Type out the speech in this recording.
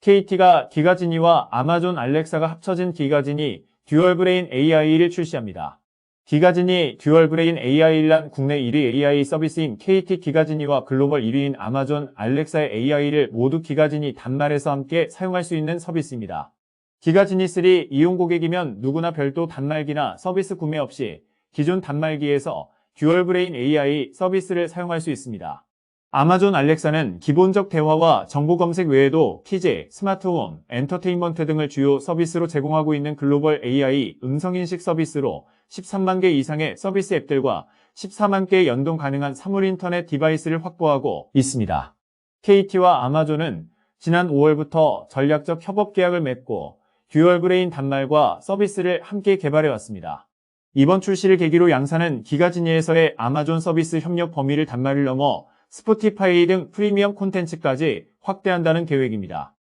KT가 기가지니와 아마존 알렉사가 합쳐진 기가지니 듀얼브레인 AI를 출시합니다. 기가지니 듀얼브레인 AI란 국내 1위 AI 서비스인 KT 기가지니와 글로벌 1위인 아마존 알렉사의 AI를 모두 기가지니 단말에서 함께 사용할 수 있는 서비스입니다. 기가지니 3 이용 고객이면 누구나 별도 단말기나 서비스 구매 없이 기존 단말기에서 듀얼브레인 AI 서비스를 사용할 수 있습니다. 아마존 알렉사는 기본적 대화와 정보 검색 외에도 키즈, 스마트홈, 엔터테인먼트 등을 주요 서비스로 제공하고 있는 글로벌 AI 음성인식 서비스로 13만 개 이상의 서비스 앱들과 14만 개의 연동 가능한 사물 인터넷 디바이스를 확보하고 있습니다. KT와 아마존은 지난 5월부터 전략적 협업 계약을 맺고 듀얼 브레인 단말과 서비스를 함께 개발해 왔습니다. 이번 출시를 계기로 양사는 기가지니에서의 아마존 서비스 협력 범위를 단말을 넘어 스포티파이 등 프리미엄 콘텐츠까지 확대한다는 계획입니다.